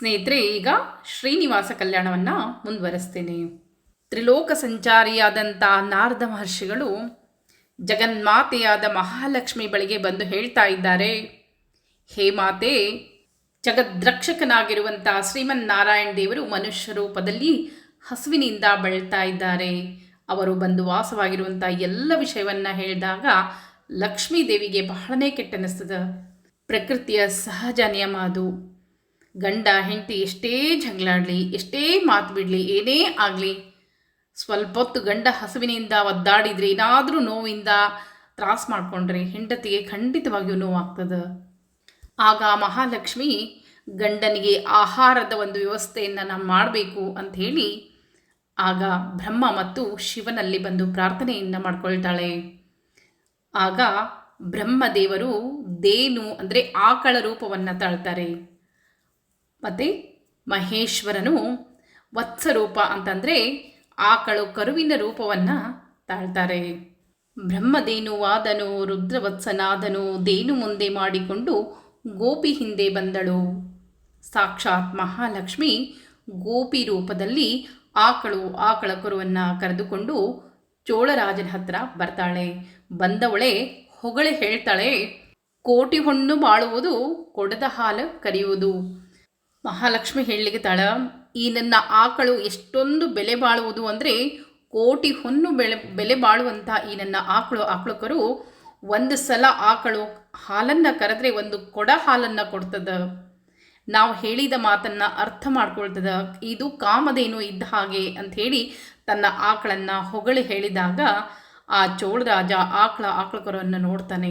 ಸ್ನೇಹಿತರೆ, ಈಗ ಶ್ರೀನಿವಾಸ ಕಲ್ಯಾಣವನ್ನು ಮುಂದುವರೆಸ್ತೇನೆ. ತ್ರಿಲೋಕ ಸಂಚಾರಿಯಾದಂಥ ನಾರದ ಮಹರ್ಷಿಗಳು ಜಗನ್ಮಾತೆಯಾದ ಮಹಾಲಕ್ಷ್ಮಿ ಬಳಿಗೆ ಬಂದು ಹೇಳ್ತಾ ಇದ್ದಾರೆ, ಹೇ ಮಾತೆ ಜಗದ್ರಕ್ಷಕನಾಗಿರುವಂಥ ಶ್ರೀಮನ್ನಾರಾಯಣ ದೇವರು ಮನುಷ್ಯ ರೂಪದಲ್ಲಿ ಹಸುವಿನಿಂದ ಬಳಲ್ತಾ ಇದ್ದಾರೆ. ಅವರು ಬಂದು ವಾಸವಾಗಿರುವಂಥ ಎಲ್ಲ ವಿಷಯವನ್ನು ಹೇಳಿದಾಗ ಲಕ್ಷ್ಮೀ ದೇವಿಗೆ ಬಹಳನೇ ಕೆಟ್ಟನಿಸ್ತದೆ ಪ್ರಕೃತಿಯ ಸಹಜ ನಿಯಮ ಅದು. ಗಂಡ, ಹೆಂಡತಿ ಎಷ್ಟೇ ಜಗಳಾಡಲಿ ಎಷ್ಟೇ ಮಾತು ಬಿಡಲಿ, ಏನೇ ಆಗಲಿ, ಸ್ವಲ್ಪ ಹೊತ್ತು ಗಂಡ ಹಸುವಿನಿಂದ ಒದ್ದಾಡಿದರೆ, ಏನಾದರೂ ನೋವಿಂದ ತ್ರಾಸ ಮಾಡಿಕೊಂಡ್ರೆ ಹೆಂಡತಿಗೆ ಖಂಡಿತವಾಗಿಯೂ ನೋವಾಗ್ತದೆ. ಆಗ ಮಹಾಲಕ್ಷ್ಮಿ ಗಂಡನಿಗೆ ಆಹಾರದ ಒಂದು ವ್ಯವಸ್ಥೆಯನ್ನು ನಾವು ಮಾಡಬೇಕು ಅಂತ ಹೇಳಿ, ಆಗ ಬ್ರಹ್ಮ ಮತ್ತು ಶಿವನಲ್ಲಿ ಬಂದು ಪ್ರಾರ್ಥನೆಯನ್ನು ಮಾಡ್ಕೊಳ್ತಾಳೆ. ಆಗ ಬ್ರಹ್ಮದೇವರು ದೇನು ಅಂದರೆ ಆಕಳ ರೂಪವನ್ನು ತಾಳ್ತಾರೆ. ಮತ್ತು ಮಹೇಶ್ವರನು ವತ್ಸರೂಪ ಅಂತಂದರೆ ಆಕಳು ಕರುವಿನ ರೂಪವನ್ನು ತಾಳ್ತಾರೆ. ಬ್ರಹ್ಮದೇನುವಾದನು ರುದ್ರವತ್ಸನಾದನು, ದೇನು ಮುಂದೆ ಮಾಡಿಕೊಂಡು ಗೋಪಿ ಹಿಂದೆ ಬಂದಳು. ಸಾಕ್ಷಾತ್ ಮಹಾಲಕ್ಷ್ಮಿ ಗೋಪಿ ರೂಪದಲ್ಲಿ ಆಕಳು ಆಕಳ ಕರುವನ್ನು ಕರೆದುಕೊಂಡು ಚೋಳರಾಜನ ಹತ್ರ ಬರ್ತಾಳೆ. ಬಂದವಳೆ ಹೊಗಳೆ ಹೇಳ್ತಾಳೆ, ಕೋಟಿ ಹೊಣ್ಣು ಬಾಳುವುದು ಕೊಡದ ಹಾಲು ಕರೆಯುವುದು. ಮಹಾಲಕ್ಷ್ಮಿ ಹೇಳಲಿಕ್ಕೆ ತಾಳ, ಈ ನನ್ನ ಆಕಳು ಎಷ್ಟೊಂದು ಬೆಲೆ ಬಾಳುವುದು ಅಂದರೆ ಕೋಟಿ ಹೊನ್ನು ಬೆಳೆ, ಬೆಲೆ ಬಾಳುವಂಥ ಈ ನನ್ನ ಆಕಳು, ಆಕಳುಕರು ಒಂದು ಸಲ ಆಕಳು ಹಾಲನ್ನು ಕರೆದ್ರೆ ಒಂದು ಕೊಡ ಹಾಲನ್ನು ಕೊಡ್ತದ. ನಾವು ಹೇಳಿದ ಮಾತನ್ನು ಅರ್ಥ ಮಾಡ್ಕೊಳ್ತದ. ಇದು ಕಾಮದೇನು ಇದ್ದ ಹಾಗೆ ಅಂಥೇಳಿ ತನ್ನ ಆಕಳನ್ನು ಹೊಗಳಿ ಹೇಳಿದಾಗ ಆ ಚೋಳರಾಜ ಆಕಳ, ಆಕಳಕರನ್ನು ನೋಡ್ತಾನೆ.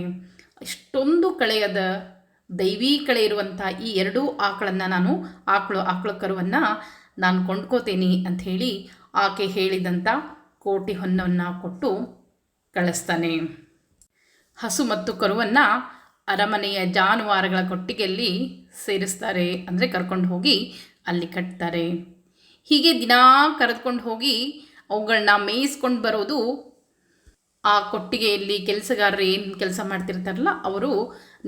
ಇಷ್ಟೊಂದು ಕಳೆಯದ. ದೈವೀ ಕಳೆ ಇರುವಂಥ ಈ ಎರಡೂ ಆಕಳನ್ನು ನಾನು ಆಕಳು ಆಕಳ ಕರುವನ್ನು ನಾನು ಕೊಂಡ್ಕೋತೀನಿ ಹೇಳಿ ಆಕೆ ಹೇಳಿದಂಥ ಕೋಟಿ ಹೊನ್ನವನ್ನು ಕೊಟ್ಟು ಕಳಿಸ್ತಾನೆ. ಹಸು ಮತ್ತು ಕರುವನ್ನು ಅರಮನೆಯ ಜಾನುವಾರುಗಳ ಕೊಟ್ಟಿಗೆಯಲ್ಲಿ ಸೇರಿಸ್ತಾರೆ. ಅಂದರೆ ಕರ್ಕೊಂಡು ಹೋಗಿ ಅಲ್ಲಿ ಕಟ್ತಾರೆ. ಹೀಗೆ ದಿನಾ ಕರೆದುಕೊಂಡು ಹೋಗಿ ಅವುಗಳನ್ನ ಮೇಯಿಸ್ಕೊಂಡು ಬರೋದು ಆ ಕೊಟ್ಟಿಗೆಯಲ್ಲಿ ಕೆಲಸಗಾರರು ಏನು ಕೆಲಸ ಮಾಡ್ತಿರ್ತಾರಲ್ಲ, ಅವರು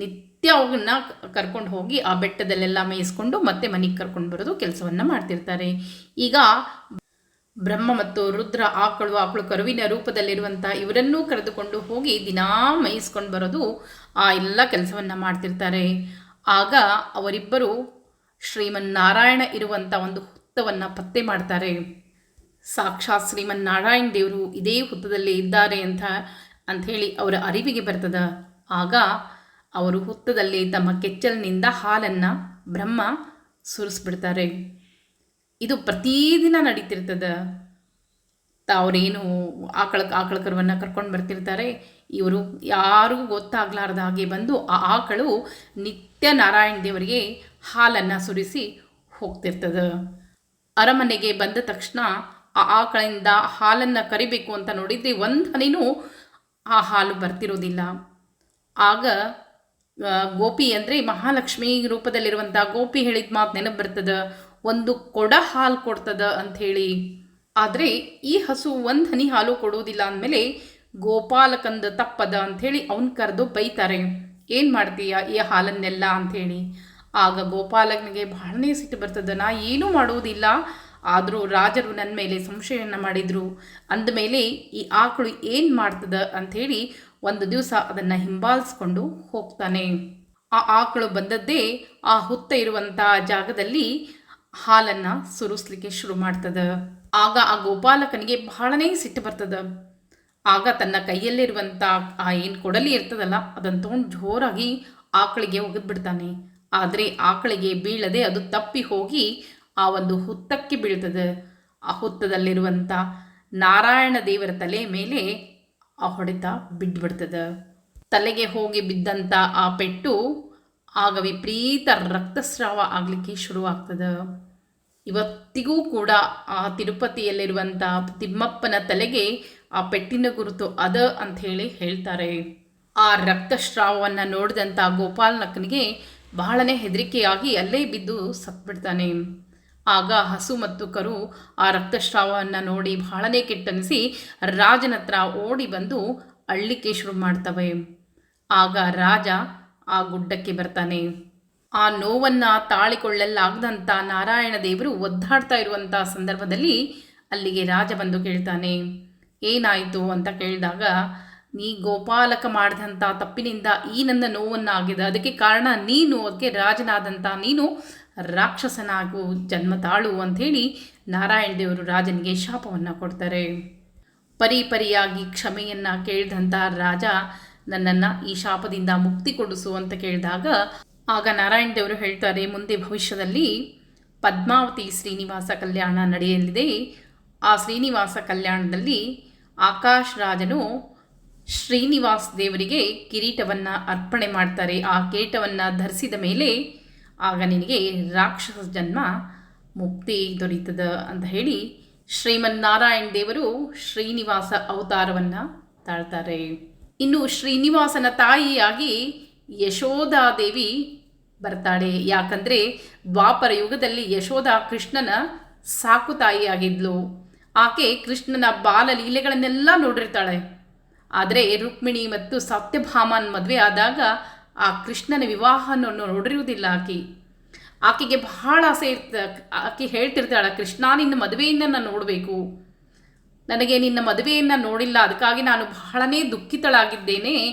ನಿತ್ಯ ಅವನ್ನ ಕರ್ಕೊಂಡು ಹೋಗಿ ಆ ಬೆಟ್ಟದಲ್ಲೆಲ್ಲ ಮೇಯಿಸ್ಕೊಂಡು ಮತ್ತೆ ಮನೆಗೆ ಕರ್ಕೊಂಡು ಬರೋದು ಕೆಲಸವನ್ನು ಮಾಡ್ತಿರ್ತಾರೆ. ಈಗ ಬ್ರಹ್ಮ ಮತ್ತು ರುದ್ರ ಆಕಳು ಆಕಳು ಕರುವಿನ ರೂಪದಲ್ಲಿರುವಂಥ ಇವರನ್ನೂ ಕರೆದುಕೊಂಡು ಹೋಗಿ ದಿನಾ ಮೇಯಿಸ್ಕೊಂಡು ಬರೋದು ಆ ಎಲ್ಲ ಕೆಲಸವನ್ನು ಮಾಡ್ತಿರ್ತಾರೆ. ಆಗ ಅವರಿಬ್ಬರು ಶ್ರೀಮನ್ನಾರಾಯಣ ಇರುವಂಥ ಒಂದು ಹುತ್ತವನ್ನು ಪತ್ತೆ ಮಾಡ್ತಾರೆ. ಸಾಕ್ಷಾತ್ ಶ್ರೀಮನ್ನಾರಾಯಣ ದೇವರು ಇದೇ ಹುತ್ತದಲ್ಲಿ ಇದ್ದಾರೆ ಅಂತ ಅಂಥೇಳಿ ಅವರ ಅರಿವಿಗೆ ಬರ್ತದ. ಆಗ ಅವರು ಹುತ್ತದಲ್ಲಿ ತಮ್ಮ ಕೆಚ್ಚಲಿನಿಂದ ಹಾಲನ್ನು ಬ್ರಹ್ಮ ಸುರಿಸ್ಬಿಡ್ತಾರೆ. ಇದು ಪ್ರತಿದಿನ ನಡೀತಿರ್ತದ. ತಾವ್ರೇನು ಆಕಳ ಆಕಳ ಕರುವನ್ನು ಕರ್ಕೊಂಡು ಬರ್ತಿರ್ತಾರೆ. ಇವರು ಯಾರಿಗೂ ಗೊತ್ತಾಗಲಾರ್ದ ಹಾಗೆ ಬಂದು ಆ ಆಕಳು ನಿತ್ಯ ನಾರಾಯಣ ದೇವರಿಗೆ ಹಾಲನ್ನು ಸುರಿಸಿ ಹೋಗ್ತಿರ್ತದೆ. ಅರಮನೆಗೆ ಬಂದ ತಕ್ಷಣ ಆ ಆಕಳಿಂದ ಹಾಲನ್ನು ಕರಿಬೇಕು ಅಂತ ನೋಡಿದರೆ ಒಂದು ಹನಿನೂ ಆ ಹಾಲು ಬರ್ತಿರೋದಿಲ್ಲ. ಆಗ ಗೋಪಿ ಅಂದರೆ ಮಹಾಲಕ್ಷ್ಮಿ ರೂಪದಲ್ಲಿರುವಂಥ ಗೋಪಿ ಹೇಳಿದ ಮಾತು ನೆನಪು ಬರ್ತದ? ಒಂದು ಕೊಡ ಹಾಲು ಕೊಡ್ತದ ಅಂಥೇಳಿ ಆದರೆ ಈ ಹಸು ಒಂದು ಹನಿ ಹಾಲು ಕೊಡುವುದಿಲ್ಲ ಅಂದಮೇಲೆ ಗೋಪಾಲಕಂದ ತಪ್ಪದ ಅಂಥೇಳಿ ಅವನು ಕರೆದು ಬೈತಾರೆ. ಏನು ಮಾಡ್ತೀಯ ಈ ಹಾಲನ್ನೆಲ್ಲ ಅಂಥೇಳಿ ಆಗ ಗೋಪಾಲಕನಿಗೆ ಬಹಳನೇ ಸಿಟ್ಟು ಬರ್ತದೆ, ನಾ ಏನೂ ಮಾಡುವುದಿಲ್ಲ. ಆದರೂ ರಾಜರು ನನ್ನ ಮೇಲೆ ಸಂಶಯವನ್ನು ಮಾಡಿದರು. ಅಂದಮೇಲೆ ಈ ಆಕಳು ಏನು ಮಾಡ್ತದ ಅಂಥೇಳಿ ಒಂದು ದಿವಸ ಅದನ್ನು ಹಿಂಬಾಲಿಸ್ಕೊಂಡು ಹೋಗ್ತಾನೆ. ಆ ಆಕಳು ಬಂದದ್ದೇ ಆ ಹುತ್ತ ಇರುವಂಥ ಜಾಗದಲ್ಲಿ ಹಾಲನ್ನು ಸುರಿಸ್ಲಿಕ್ಕೆ ಶುರು ಮಾಡ್ತದ. ಆಗ ಆ ಗೋಪಾಲಕನಿಗೆ ಬಹಳನೇ ಸಿಟ್ಟು ಬರ್ತದ. ಆಗ ತನ್ನ ಕೈಯಲ್ಲಿರುವಂಥ ಆ ಏನು ಕೊಡಲಿ ಇರ್ತದಲ್ಲ, ಅದನ್ನು ತೊಗೊಂಡು ಜೋರಾಗಿ ಆಕಳಿಗೆ ಒಗೆದ್ಬಿಡ್ತಾನೆ. ಆದರೆ ಆಕಳಿಗೆ ಬೀಳದೆ ಅದು ತಪ್ಪಿ ಹೋಗಿ ಆ ಒಂದು ಹುತ್ತಕ್ಕೆ ಬೀಳ್ತದೆ. ಆ ಹುತ್ತದಲ್ಲಿರುವಂಥ ನಾರಾಯಣ ದೇವರ ತಲೆ ಮೇಲೆ ಆ ಹೊಡೆತ ಬಿದ್ದುಬಿಡ್ತದೆ ತಲೆಗೆ ಹೋಗಿ ಬಿದ್ದಂಥ ಆ ಪೆಟ್ಟು ಆಗ ವಿಪರೀತ ರಕ್ತಸ್ರಾವ ಆಗಲಿಕ್ಕೆ ಶುರುವಾಗ್ತದೆ. ಇವತ್ತಿಗೂ ಕೂಡ ಆ ತಿರುಪತಿಯಲ್ಲಿರುವಂಥ ತಿಮ್ಮಪ್ಪನ ತಲೆಗೆ ಆ ಪೆಟ್ಟಿನ ಗುರುತು ಅದ ಅಂಥೇಳಿ ಹೇಳ್ತಾರೆ. ಆ ರಕ್ತಸ್ರಾವವನ್ನು ನೋಡಿದಂಥ ಗೋಪಾಲನಕ್ಕನಿಗೆ ಬಹಳನೇ ಹೆದರಿಕೆಯಾಗಿ ಅಲ್ಲೇ ಬಿದ್ದು ಸತ್ಬಿಡ್ತಾನೆ. ಆಗ ಹಸು ಮತ್ತು ಕರು ಆ ರಕ್ತಸ್ರಾವವನ್ನು ನೋಡಿ ಬಹಳನೇ ಕೆಟ್ಟನಿಸಿ ರಾಜನ ಹತ್ರ ಓಡಿ ಬಂದು ಅಳ್ಳಿಕೆ ಶುರು ಮಾಡ್ತವೆ. ಆಗ ರಾಜ ಆ ಗುಡ್ಡಕ್ಕೆ ಬರ್ತಾನೆ. ಆ ನೋವನ್ನು ತಾಳಿಕೊಳ್ಳಲಾಗದಂಥ ನಾರಾಯಣ ದೇವರು ಒದ್ದಾಡ್ತಾ ಇರುವಂಥ ಸಂದರ್ಭದಲ್ಲಿ ಅಲ್ಲಿಗೆ ರಾಜ ಬಂದು ಕೇಳ್ತಾನೆ. ಏನಾಯಿತು ಅಂತ ಕೇಳಿದಾಗ ನೀ ಗೋಪಾಲಕ ಮಾಡಿದಂಥ ತಪ್ಪಿನಿಂದ ಈ ನನ್ನ ನೋವನ್ನು ಆಗಿದೆ ಅದಕ್ಕೆ ಕಾರಣ ನೀನು ಅದಕ್ಕೆ ರಾಜನಾದಂಥ ನೀನು ರಾಕ್ಷಸನಾಗು, ಜನ್ಮ ತಾಳು ಅಂಥೇಳಿ ನಾರಾಯಣ ದೇವರು ರಾಜನಿಗೆ ಶಾಪವನ್ನು ಕೊಡ್ತಾರೆ. ಪರಿ ಪರಿಯಾಗಿ ಕ್ಷಮೆಯನ್ನು ಕೇಳಿದಂಥ ರಾಜ ನನ್ನನ್ನು ಈ ಶಾಪದಿಂದ ಮುಕ್ತಿ ಕೊಡಿಸು ಅಂತ ಕೇಳಿದಾಗ ಆಗ ನಾರಾಯಣ ದೇವರು ಹೇಳ್ತಾರೆ, ಮುಂದೆ ಭವಿಷ್ಯದಲ್ಲಿ ಪದ್ಮಾವತಿ ಶ್ರೀನಿವಾಸ ಕಲ್ಯಾಣ ನಡೆಯಲಿದೆ. ಆ ಶ್ರೀನಿವಾಸ ಕಲ್ಯಾಣದಲ್ಲಿ ಆಕಾಶ್ ರಾಜನು ಶ್ರೀನಿವಾಸ್ ದೇವರಿಗೆ ಕಿರೀಟವನ್ನು ಅರ್ಪಣೆ ಮಾಡ್ತಾರೆ. ಆ ಕಿರೀಟವನ್ನು ಧರಿಸಿದ ಮೇಲೆ ಆಗ ನಿನಗೆ ರಾಕ್ಷಸ ಜನ್ಮ ಮುಕ್ತಿ ದೊರೀತದ ಅಂತ ಹೇಳಿ ಶ್ರೀಮನ್ನಾರಾಯಣ ದೇವರು ಶ್ರೀನಿವಾಸ ಅವತಾರವನ್ನು ತಾಳ್ತಾರೆ. ಇನ್ನು ಶ್ರೀನಿವಾಸನ ತಾಯಿಯಾಗಿ ಯಶೋಧಾದೇವಿ ಬರ್ತಾಳೆ. ಯಾಕಂದರೆ ದ್ವಾಪರ ಯುಗದಲ್ಲಿ ಯಶೋಧ ಕೃಷ್ಣನ ಸಾಕು ತಾಯಿಯಾಗಿದ್ಲು. ಆಕೆ ಕೃಷ್ಣನ ಬಾಲಲೀಲೆಗಳನ್ನೆಲ್ಲ ನೋಡಿರ್ತಾಳೆ. ಆದರೆ ರುಕ್ಮಿಣಿ ಮತ್ತು ಸತ್ಯಭಾಮನ್ ಮದುವೆ ಆದಾಗ ಆ ಕೃಷ್ಣನ ವಿವಾಹವನ್ನು ನೋಡಿರುವುದಿಲ್ಲ ಆಕೆ. ಆಕೆಗೆ ಬಹಳ ಆಸೆ ಇರ್ತ, ಆಕೆ ಹೇಳ್ತಿರ್ತಾಳೆ, ಕೃಷ್ಣ, ನಿನ್ನ ಮದುವೆಯನ್ನು ನಾನು ನೋಡಬೇಕು. ನನಗೆ ನಿನ್ನ ಮದುವೆಯನ್ನು ನೋಡಿಲ್ಲ, ಅದಕ್ಕಾಗಿ ನಾನು ಬಹಳನೇ ದುಃಖಿತಳಾಗಿದ್ದೇನೆ.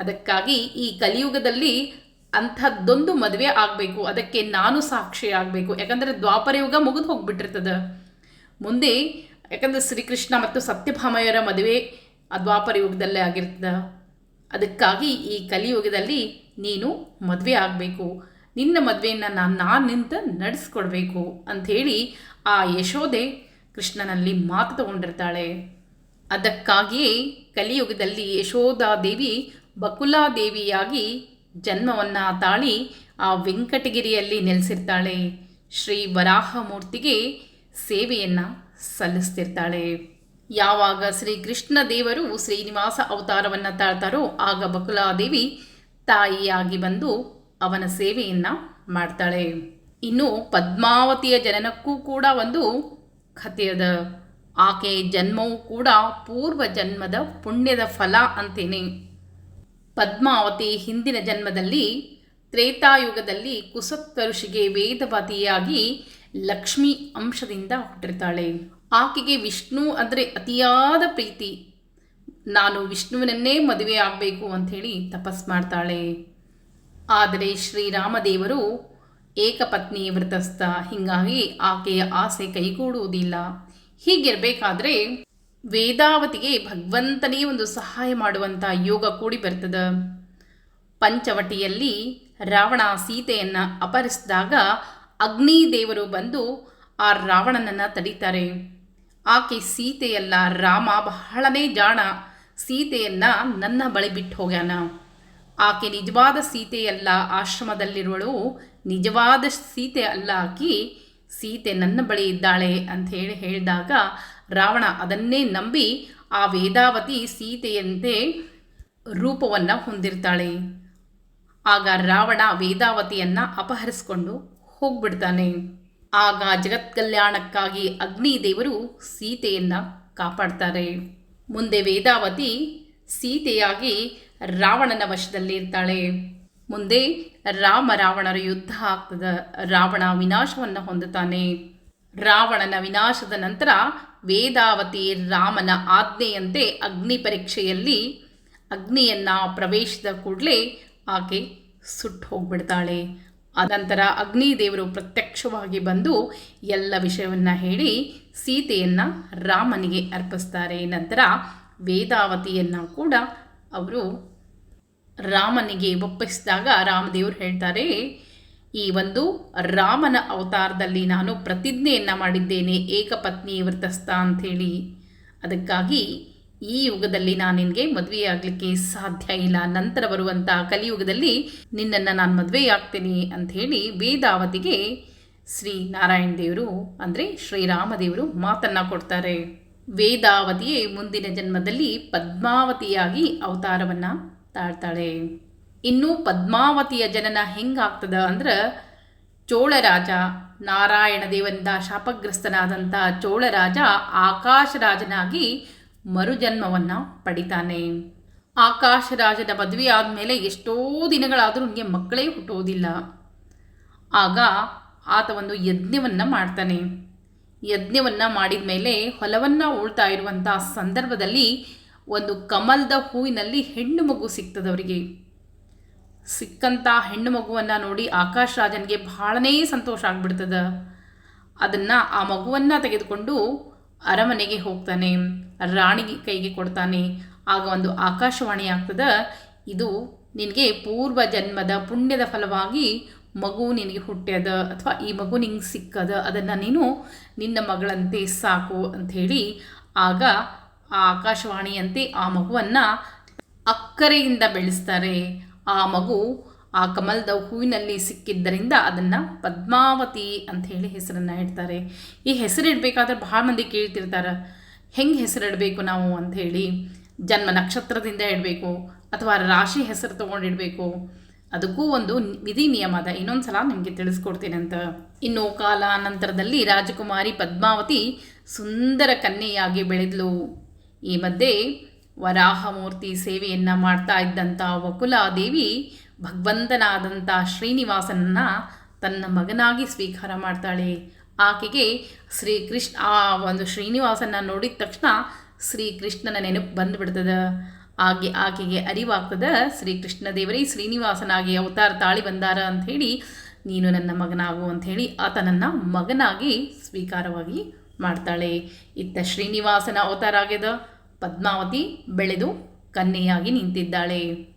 ಅದಕ್ಕಾಗಿ ಈ ಕಲಿಯುಗದಲ್ಲಿ ಅಂಥದ್ದೊಂದು ಮದುವೆ ಆಗಬೇಕು, ಅದಕ್ಕೆ ನಾನು ಸಾಕ್ಷಿ ಆಗಬೇಕು. ಯಾಕಂದರೆ ದ್ವಾಪರ ಯುಗ ಮುಗಿದು ಹೋಗ್ಬಿಟ್ಟಿರ್ತದೆ. ಮುಂದೆ ಯಾಕಂದರೆ ಶ್ರೀಕೃಷ್ಣ ಮತ್ತು ಸತ್ಯಭಾಮಯ್ಯರ ಮದುವೆ ಆ ಯುಗದಲ್ಲೇ ಆಗಿರ್ತದೆ ಅದಕ್ಕಾಗಿ ಈ ಕಲಿಯುಗದಲ್ಲಿ ನೀನು ಮದುವೆ ಆಗಬೇಕು. ನಿನ್ನ ಮದುವೆಯನ್ನು ನಾನು ನಾನು ನಿಂತ ನಡೆಸ್ಕೊಡ್ಬೇಕು ಅಂಥೇಳಿ ಆ ಯಶೋದೆ ಕೃಷ್ಣನಲ್ಲಿ ಮಾತು ತಗೊಂಡಿರ್ತಾಳೆ. ಅದಕ್ಕಾಗಿಯೇ ಕಲಿಯುಗದಲ್ಲಿ ಯಶೋಧಾದೇವಿ ಬಕುಲಾದೇವಿಯಾಗಿ ಜನ್ಮವನ್ನು ತಾಳಿ ಆ ವೆಂಕಟಗಿರಿಯಲ್ಲಿ ನೆಲೆಸಿರ್ತಾಳೆ. ಶ್ರೀ ವರಾಹಮೂರ್ತಿಗೆ ಸೇವೆಯನ್ನು ಸಲ್ಲಿಸ್ತಿರ್ತಾಳೆ. ಯಾವಾಗ ಶ್ರೀ ಕೃಷ್ಣ ದೇವರು ಶ್ರೀನಿವಾಸ ಅವತಾರವನ್ನು ತಾಳ್ತಾರೋ ಆಗ ಬಕುಲಾದೇವಿ ತಾಯಿಯಾಗಿ ಬಂದು ಅವನ ಸೇವೆಯನ್ನು ಮಾಡ್ತಾಳೆ. ಇನ್ನು ಪದ್ಮಾವತಿಯ ಜನನಕ್ಕೂ ಕೂಡ ಒಂದು ಕಥೆಯದ ಆಕೆ ಜನ್ಮವೂ ಕೂಡ ಪೂರ್ವ ಜನ್ಮದ ಪುಣ್ಯದ ಫಲ ಅಂತೇನೆ. ಪದ್ಮಾವತಿ ಹಿಂದಿನ ಜನ್ಮದಲ್ಲಿ ತ್ರೇತಾಯುಗದಲ್ಲಿ ಕುಸತ್ತ ಋಷಿಗೆ ವೇದವತಿಯಾಗಿ ಲಕ್ಷ್ಮಿ ಅಂಶದಿಂದ ಹುಟ್ಟಿರ್ತಾಳೆ. ಆಕೆಗೆ ವಿಷ್ಣು ಅಂದರೆ ಅತಿಯಾದ ಪ್ರೀತಿ. ನಾನು ವಿಷ್ಣುವಿನನ್ನೇ ಮದುವೆ ಆಗಬೇಕು ಅಂಥೇಳಿ ತಪಸ್ ಮಾಡ್ತಾಳೆ. ಆದರೆ ಶ್ರೀರಾಮದೇವರು ಏಕಪತ್ನಿ ವ್ರತಸ್ಥ, ಹೀಗಾಗಿ ಆಕೆಯ ಆಸೆ ಕೈಗೂಡುವುದಿಲ್ಲ. ಹೀಗಿರಬೇಕಾದ್ರೆ ವೇದಾವತಿಗೆ ಭಗವಂತನೇ ಒಂದು ಸಹಾಯ ಮಾಡುವಂಥ ಯೋಗ ಕೂಡಿ ಬರ್ತದೆ. ಪಂಚವಟಿಯಲ್ಲಿ ರಾವಣ ಸೀತೆಯನ್ನು ಅಪಹರಿಸಿದಾಗ ಅಗ್ನಿ ದೇವರು ಬಂದು ಆ ರಾವಣನನ್ನು ತಡೀತಾರೆ. ಆಕೆ ಸೀತೆಯಲ್ಲ ರಾಮ ಬಹಳನೇ ಜಾಣ. ಸೀತೆಯನ್ನು ನನ್ನ ಬಳಿ ಬಿಟ್ಟು ಹೋಗ್ಯಾನ. ಆಕೆ ನಿಜವಾದ ಸೀತೆಯಲ್ಲ, ಆಶ್ರಮದಲ್ಲಿರುವಳು ನಿಜವಾದ ಸೀತೆ ಅಲ್ಲ ಆಕಿ. ಸೀತೆ ನನ್ನ ಬಳಿ ಇದ್ದಾಳೆ ಅಂತ ಹೇಳಿ ಹೇಳಿದಾಗ ರಾವಣ ಅದನ್ನೇ ನಂಬಿ ಆ ವೇದಾವತಿ ಸೀತೆಯಂತೆ ರೂಪವನ್ನು ಹೊಂದಿರ್ತಾಳೆ. ಆಗ ರಾವಣ ವೇದಾವತಿಯನ್ನು ಅಪಹರಿಸ್ಕೊಂಡು ಹೋಗ್ಬಿಡ್ತಾನೆ. ಆಗ ಅಗ್ನಿ ದೇವರು ಸೀತೆಯನ್ನು ಕಾಪಾಡ್ತಾರೆ. ಮುಂದೆ ವೇದಾವತಿ ಸೀತೆಯಾಗಿ ರಾವಣನ ವಶದಲ್ಲಿ ಇರ್ತಾಳೆ ಮುಂದೆ ರಾಮ ರಾವಣರ ಯುದ್ಧ ಆಗ್ತದ. ರಾವಣ ವಿನಾಶವನ್ನು ಹೊಂದುತ್ತಾನೆ. ರಾವಣನ ವಿನಾಶದ ನಂತರ ವೇದಾವತಿ ರಾಮನ ಆಜ್ಞೆಯಂತೆ ಅಗ್ನಿ ಪರೀಕ್ಷೆಯಲ್ಲಿ ಅಗ್ನಿಯನ್ನು ಪ್ರವೇಶದ ಕೂಡಲೇ ಆಕೆ ಸುಟ್ಟು ಹೋಗ್ಬಿಡ್ತಾಳೆ. ಅನಂತರ ಅಗ್ನಿದೇವರು ಪ್ರತ್ಯಕ್ಷವಾಗಿ ಬಂದು ಎಲ್ಲ ವಿಷಯವನ್ನು ಹೇಳಿ ಸೀತೆಯನ್ನು ರಾಮನಿಗೆ ಅರ್ಪಿಸ್ತಾರೆ. ನಂತರ ವೇದಾವತಿಯನ್ನು ಕೂಡ ಅವರು ರಾಮನಿಗೆ ಒಪ್ಪಿಸಿದಾಗ ರಾಮದೇವರು ಹೇಳ್ತಾರೆ, ಈ ಒಂದು ರಾಮನ ಅವತಾರದಲ್ಲಿ ನಾನು ಪ್ರತಿಜ್ಞೆಯನ್ನು ಮಾಡಿದ್ದೇನೆ ಏಕಪತ್ನಿ ವ್ರತಸ್ಥ ಅಂಥೇಳಿ. ಅದಕ್ಕಾಗಿ ಈ ಯುಗದಲ್ಲಿ ನಾನು ನಿನಗೆ ಮದುವೆಯಾಗಲಿಕ್ಕೆ ಸಾಧ್ಯ ಇಲ್ಲ. ನಂತರ ಬರುವಂಥ ಕಲಿಯುಗದಲ್ಲಿ ನಿನ್ನನ್ನು ನಾನು ಮದುವೆಯಾಗ್ತೇನೆ ಅಂತ ಹೇಳಿ ವೇದಾವತಿಗೆ ಶ್ರೀ ನಾರಾಯಣ ದೇವರು, ಅಂದರೆ ಶ್ರೀರಾಮದೇವರು ಮಾತನ್ನು ಕೊಡ್ತಾರೆ. ವೇದಾವತಿಯೇ ಮುಂದಿನ ಜನ್ಮದಲ್ಲಿ ಪದ್ಮಾವತಿಯಾಗಿ ಅವತಾರವನ್ನು ತಾಳ್ತಾಳೆ. ಇನ್ನು ಪದ್ಮಾವತಿಯ ಜನನ ಹೆಂಗಾಗ್ತದ ಅಂದ್ರೆ ಚೋಳರಾಜ ನಾರಾಯಣ ದೇವನಿಂದ ಶಾಪಗ್ರಸ್ತನಾದಂಥ ಚೋಳರಾಜ ಆಕಾಶರಾಜನಾಗಿ ಮರುಜನ್ಮವನ್ನು ಪಡಿತಾನೆ. ಆಕಾಶರಾಜನ ಮದುವೆ ಆದಮೇಲೆ ಎಷ್ಟೋ ದಿನಗಳಾದರೂ ನನಗೆ ಮಕ್ಕಳೇ ಹುಟ್ಟೋದಿಲ್ಲ. ಆಗ ಆತ ಒಂದು ಯಜ್ಞವನ್ನು ಮಾಡ್ತಾನೆ. ಯಜ್ಞವನ್ನು ಮಾಡಿದ ಮೇಲೆ ಹೊಲವನ್ನು ಉಳ್ತಾ ಇರುವಂಥ ಸಂದರ್ಭದಲ್ಲಿ ಒಂದು ಕಮಲದ ಹೂವಿನಲ್ಲಿ ಹೆಣ್ಣು ಮಗು ಸಿಗ್ತದವರಿಗೆ ಸಿಕ್ಕಂಥ ಹೆಣ್ಣು ಮಗುವನ್ನು ನೋಡಿ ಆಕಾಶ್ ರಾಜನಿಗೆ ಬಹಳನೇ ಸಂತೋಷ ಆಗ್ಬಿಡ್ತದ. ಅದನ್ನು ಆ ಮಗುವನ್ನು ತೆಗೆದುಕೊಂಡು ಅರಮನೆಗೆ ಹೋಗ್ತಾನೆ, ರಾಣಿಗೆ ಕೈಗೆ ಕೊಡ್ತಾನೆ. ಆಗ ಒಂದು ಆಕಾಶವಾಣಿ ಆಗ್ತದ, ಇದು ನಿನಗೆ ಪೂರ್ವ ಜನ್ಮದ ಪುಣ್ಯದ ಫಲವಾಗಿ ಮಗು ನಿನಗೆ ಹುಟ್ಟ್ಯದ, ಅಥವಾ ಈ ಮಗು ನಿಂಗೆ ಸಿಕ್ಕದ, ಅದನ್ನು ನೀನು ನಿನ್ನ ಮಗಳಂತೆ ಸಾಕು ಅಂಥೇಳಿ ಆಗ ಆ ಆಕಾಶವಾಣಿಯಂತೆ ಆ ಮಗುವನ್ನು ಅಕ್ಕರೆಯಿಂದ ಬೆಳೆಸ್ತಾರೆ. ಆ ಮಗು ಆ ಕಮಲದ ಹೂವಿನಲ್ಲಿ ಸಿಕ್ಕಿದ್ದರಿಂದ ಅದನ್ನು ಪದ್ಮಾವತಿ ಅಂತ ಹೇಳಿ ಹೆಸರನ್ನು ಇಡ್ತಾರೆ. ಈ ಹೆಸರಿಡಬೇಕಾದ್ರೆ ಭಾಳ ಮಂದಿ ಕೇಳ್ತಿರ್ತಾರೆ, ಹೆಂಗೆ ಹೆಸರಿಡಬೇಕು ನಾವು? ಅಂಥೇಳಿ ಜನ್ಮ ನಕ್ಷತ್ರದಿಂದ ಇಡಬೇಕು, ಅಥವಾ ರಾಶಿ ಹೆಸರು ತೊಗೊಂಡಿಡಬೇಕು. ಅದಕ್ಕೂ ಒಂದು ವಿಧಿ ನಿಯಮ ಅದ. ಇನ್ನೊಂದು ಸಲ ನಿಮಗೆ ತಿಳಿಸ್ಕೊಡ್ತೀನಿ ಅಂತ. ಇನ್ನು ಕಾಲ ನಂತರದಲ್ಲಿ ರಾಜಕುಮಾರಿ ಪದ್ಮಾವತಿ ಸುಂದರ ಕನ್ಯೆಯಾಗಿ ಬೆಳೆದಳು ಈ ಮಧ್ಯೆ ವರಾಹಮೂರ್ತಿ ಸೇವೆಯನ್ನು ಮಾಡ್ತಾ ಇದ್ದಂಥ ವಕುಲಾದೇವಿ ಭಗವಂತನಾದಂಥ ಶ್ರೀನಿವಾಸನನ್ನ ತನ್ನ ಮಗನಾಗಿ ಸ್ವೀಕಾರ ಮಾಡ್ತಾಳೆ. ಆಕೆಗೆ ಶ್ರೀಕೃಷ್ಣ, ಆ ಒಂದು ಶ್ರೀನಿವಾಸನ ನೋಡಿದ ತಕ್ಷಣ ಶ್ರೀಕೃಷ್ಣನ ನೆನಪು ಬಂದುಬಿಡ್ತದೆ. ಆಕೆ ಆಕೆಗೆ ಅರಿವಾಗ್ತದೆ, ಶ್ರೀಕೃಷ್ಣ ದೇವರೇ, ಶ್ರೀನಿವಾಸನಾಗಿ ಅವತಾರ ತಾಳಿ ಬಂದಾರ ಅಂಥೇಳಿ ನೀನು ನನ್ನ ಮಗನಾಗು ಅಂಥೇಳಿ ಆತನನ್ನು ಮಗನಾಗಿ ಸ್ವೀಕಾರವಾಗಿ ಮಾಡ್ತಾಳೆ. ಇತ್ತ ಶ್ರೀನಿವಾಸನ ಅವತಾರ ಆಗ್ಯದ. ಪದ್ಮಾವತಿ ಬೆಳೆದು ಕನ್ಯೆಯಾಗಿ ನಿಂತಿದ್ದಾಳೆ.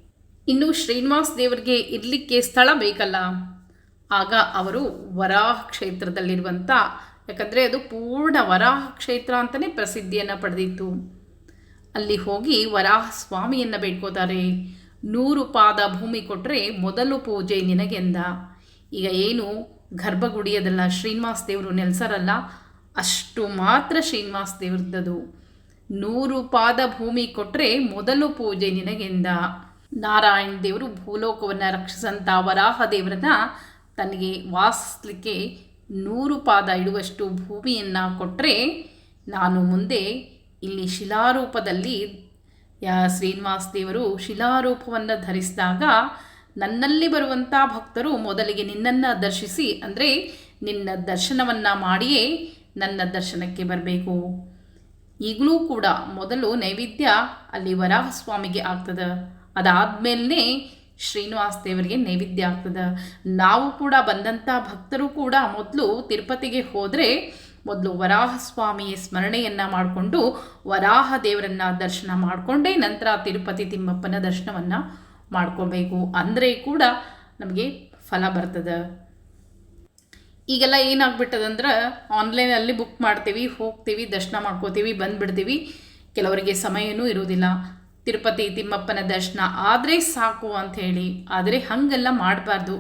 ಇನ್ನು ಶ್ರೀನಿವಾಸ ದೇವರಿಗೆ ಇರಲಿಕ್ಕೆ ಸ್ಥಳ ಬೇಕಲ್ಲ. ಆಗ ಅವರು ವರಾಹ ಕ್ಷೇತ್ರದಲ್ಲಿರುವಂಥ ಯಾಕಂದರೆ ಅದು ಪೂರ್ಣ ವರಾಹ ಕ್ಷೇತ್ರ ಅಂತಲೇ ಪ್ರಸಿದ್ಧಿಯನ್ನು ಪಡೆದಿತ್ತು. ಅಲ್ಲಿ ಹೋಗಿ ವರಾಹ ಸ್ವಾಮಿಯನ್ನು ಬೇಡ್ಕೋತಾರೆ ನೂರು ಪಾದ ಭೂಮಿ ಕೊಟ್ಟರೆ ಮೊದಲು ಪೂಜೆ ನಿನಗೆಂದ. ಈಗ ಏನು, ಗರ್ಭಗುಡಿಯದಲ್ಲ ಶ್ರೀನಿವಾಸ ದೇವರು ನೆಲೆಸರಲ್ಲ, ಅಷ್ಟು ಮಾತ್ರ ಶ್ರೀನಿವಾಸ ದೇವ್ರದ್ದು ನೂರು ಪಾದ ಭೂಮಿ ಕೊಟ್ಟರೆ ಮೊದಲು ಪೂಜೆ ನಿನಗೆಂದ. ನಾರಾಯಣ ದೇವರು ಭೂಲೋಕವನ್ನು ರಕ್ಷಿಸಂಥ ವರಾಹ ದೇವರನ್ನ ತನಗೆ ವಾಸಿಸ್ಲಿಕ್ಕೆ ನೂರು ಪಾದ ಇಡುವಷ್ಟು ಭೂಮಿಯನ್ನು ಕೊಟ್ಟರೆ ನಾನು ಮುಂದೆ ಇಲ್ಲಿ ಶಿಲಾರೂಪದಲ್ಲಿ, ಯಾ ಶ್ರೀನಿವಾಸ ದೇವರು ಶಿಲಾರೂಪವನ್ನು ಧರಿಸಿದಾಗ ನನ್ನಲ್ಲಿ ಬರುವಂಥ ಭಕ್ತರು ಮೊದಲಿಗೆ ನಿನ್ನನ್ನು ದರ್ಶಿಸಿ, ಅಂದರೆ ನಿನ್ನ ದರ್ಶನವನ್ನು ಮಾಡಿಯೇ ನನ್ನ ದರ್ಶನಕ್ಕೆ ಬರಬೇಕು. ಈಗಲೂ ಕೂಡ ಮೊದಲು ನೈವೇದ್ಯ ಅಲ್ಲಿ ವರಾಹ ಸ್ವಾಮಿಗೆ ಆಗ್ತದೆ. ಅದಾದಮೇಲೆ ಶ್ರೀನಿವಾಸ ದೇವರಿಗೆ ನೈವೇದ್ಯ ಆಗ್ತದೆ. ನಾವು ಕೂಡ ಬಂದಂಥ ಭಕ್ತರು ಕೂಡ ಮೊದಲು ತಿರುಪತಿಗೆ ಹೋದರೆ ಮೊದಲು ವರಾಹ ಸ್ವಾಮಿಯ ಸ್ಮರಣೆಯನ್ನು ಮಾಡಿಕೊಂಡು ವರಾಹ ದೇವರನ್ನ ದರ್ಶನ ಮಾಡಿಕೊಂಡೇ ನಂತರ ತಿರುಪತಿ ತಿಮ್ಮಪ್ಪನ ದರ್ಶನವನ್ನು ಮಾಡ್ಕೋಬೇಕು. ಅಂದರೆ ಕೂಡ ನಮಗೆ ಫಲ ಬರ್ತದೆ. ಈಗೆಲ್ಲ ಏನಾಗ್ಬಿಟ್ಟದಂದ್ರೆ ಆನ್ಲೈನಲ್ಲಿ ಬುಕ್ ಮಾಡ್ತೀವಿ, ಹೋಗ್ತೀವಿ, ದರ್ಶನ ಮಾಡ್ಕೋತೀವಿ, ಬಂದುಬಿಡ್ತೀವಿ. ಕೆಲವರಿಗೆ ಸಮಯನೂ ಇರುವುದಿಲ್ಲ ತಿರುಪತಿ ತಿಮ್ಮಪ್ಪನ ದರ್ಶನ ಆದರೆ ಸಾಕು ಅಂತ ಹೇಳಿ. ಆದರೆ ಹಾಗೆಲ್ಲ ಮಾಡಬಾರ್ದು.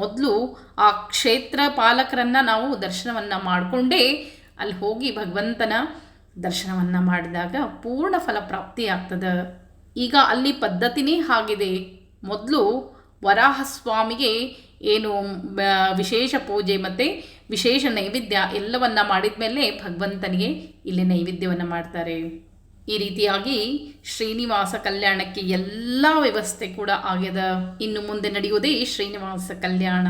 ಮೊದಲು ಆ ಕ್ಷೇತ್ರ ಪಾಲಕರನ್ನು ನಾವು ದರ್ಶನವನ್ನು ಮಾಡಿಕೊಂಡೇ ಅಲ್ಲಿ ಹೋಗಿ ಭಗವಂತನ ದರ್ಶನವನ್ನು ಮಾಡಿದಾಗ ಪೂರ್ಣ ಫಲ ಪ್ರಾಪ್ತಿಯಾಗ್ತದೆ ಈಗ ಅಲ್ಲಿ ಪದ್ಧತಿನೇ ಆಗಿದೆ ಮೊದಲು ವರಾಹ ಸ್ವಾಮಿಗೆ ಏನು ವಿಶೇಷ ಪೂಜೆ ಮತ್ತು ವಿಶೇಷ ನೈವೇದ್ಯ ಎಲ್ಲವನ್ನ ಮಾಡಿದ ಮೇಲೆ ಭಗವಂತನಿಗೆ ಇಲ್ಲಿ ನೈವೇದ್ಯವನ್ನು ಮಾಡ್ತಾರೆ. ಈ ರೀತಿಯಾಗಿ ಶ್ರೀನಿವಾಸ ಕಲ್ಯಾಣಕ್ಕೆ ಎಲ್ಲ ವ್ಯವಸ್ಥೆ ಕೂಡ ಆಗ್ಯದ. ಇನ್ನು ಮುಂದೆ ನಡೆಯುವುದೇ ಶ್ರೀನಿವಾಸ ಕಲ್ಯಾಣ.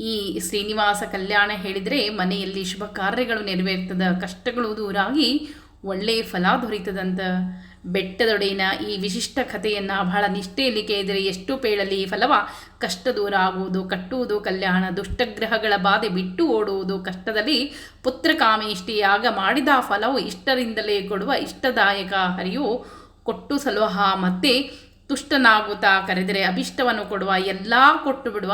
ಈ ಶ್ರೀನಿವಾಸ ಕಲ್ಯಾಣ ಹೇಳಿದರೆ ಮನೆಯಲ್ಲಿ ಶುಭ ಕಾರ್ಯಗಳು ನೆರವೇರ್ತದ, ಕಷ್ಟಗಳು ದೂರಾಗಿ ಒಳ್ಳೆಯ ಫಲ ದೊರೀತದಂತ. ಬೆಟ್ಟದೊಡೆಯಿನ ಈ ವಿಶಿಷ್ಟ ಕಥೆಯನ್ನು ಬಹಳ ನಿಷ್ಠೆಯಲ್ಲಿ ಕೇಳಿದರೆ ಎಷ್ಟು ಪೇಳಲಿ ಫಲವ ಕಷ್ಟ ದೂರ ಆಗುವುದು ಕಟ್ಟುವುದು, ಕಲ್ಯಾಣ, ದುಷ್ಟಗ್ರಹಗಳ ಬಾಧೆ ಬಿಟ್ಟು ಓಡುವುದು, ಕಷ್ಟದಲ್ಲಿ ಪುತ್ರಕಾಮೇಷ್ಟಿಯಾಗ ಮಾಡಿದ ಫಲವು ಇಷ್ಟರಿಂದಲೇ ಕೊಡುವ ಇಷ್ಟದಾಯಕ ಹರಿಯು ಕೊಟ್ಟು ಸಲಹ ಮತ್ತೆ ತುಷ್ಟನಾಗುತ್ತಾ ಕರೆದರೆ ಅಭಿಷ್ಟವನ್ನು ಕೊಡುವ ಎಲ್ಲ ಕೊಟ್ಟು ಬಿಡುವ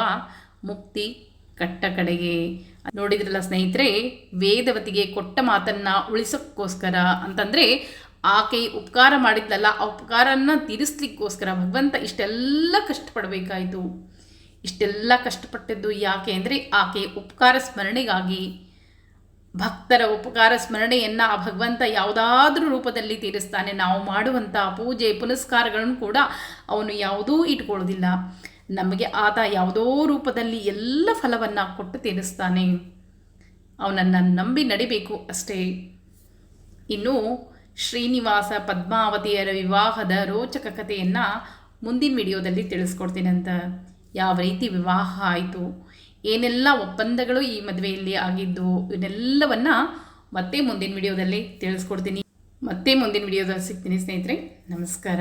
ಮುಕ್ತಿ ಕಟ್ಟ ಕಡೆಗೆ. ನೋಡಿದ್ರಲ್ಲ ಸ್ನೇಹಿತರೆ, ವೇದವತಿಗೆ ಕೊಟ್ಟ ಮಾತನ್ನು ಉಳಿಸೋಕ್ಕೋಸ್ಕರ ಅಂತಂದರೆ ಆಕೆ ಉಪಕಾರ ಮಾಡಿದ್ಲಲ್ಲ, ಆ ಉಪಕಾರನ ತೀರಿಸ್ಲಿಕ್ಕೋಸ್ಕರ ಭಗವಂತ ಇಷ್ಟೆಲ್ಲ ಕಷ್ಟಪಡಬೇಕಾಯಿತು. ಇಷ್ಟೆಲ್ಲ ಕಷ್ಟಪಟ್ಟದ್ದು ಯಾಕೆ ಅಂದರೆ, ಆಕೆ ಉಪಕಾರ ಸ್ಮರಣೆಗಾಗಿ, ಭಕ್ತರ ಉಪಕಾರ ಸ್ಮರಣೆಯನ್ನು ಆ ಭಗವಂತ ಯಾವುದಾದ್ರೂ ರೂಪದಲ್ಲಿ ತೀರಿಸ್ತಾನೆ. ನಾವು ಮಾಡುವಂಥ ಪೂಜೆ, ಪುನಸ್ಕಾರಗಳನ್ನು ಕೂಡ ಅವನು ಯಾವುದೂ ಇಟ್ಕೊಳ್ಳೋದಿಲ್ಲ. ನಮಗೆ ಆತ ಯಾವುದೋ ರೂಪದಲ್ಲಿ ಎಲ್ಲ ಫಲವನ್ನು ಕೊಟ್ಟು ತೀರಿಸ್ತಾನೆ. ಅವನನ್ನು ನಂಬಿ ನಡಿಬೇಕು ಅಷ್ಟೇ. ಇನ್ನು ಶ್ರೀನಿವಾಸ ಪದ್ಮಾವತಿಯರ ವಿವಾಹದ ರೋಚಕ ಕಥೆಯನ್ನು ಮುಂದಿನ ವಿಡಿಯೋದಲ್ಲಿ ತಿಳಿಸ್ಕೊಡ್ತೀನಂತ ಯಾವ ರೀತಿ ವಿವಾಹ ಆಯಿತು, ಏನೆಲ್ಲ ಒಪ್ಪಂದಗಳು ಈ ಮದುವೆಯಲ್ಲಿ ಆಗಿದ್ದು, ಇವನ್ನೆಲ್ಲವನ್ನು ಮತ್ತೆ ಮುಂದಿನ ವಿಡಿಯೋದಲ್ಲಿ ತಿಳಿಸ್ಕೊಡ್ತೀನಿ. ಮತ್ತೆ ಮುಂದಿನ ವಿಡಿಯೋದಲ್ಲಿ ಸಿಗ್ತೀನಿ ಸ್ನೇಹಿತರೆ, ನಮಸ್ಕಾರ.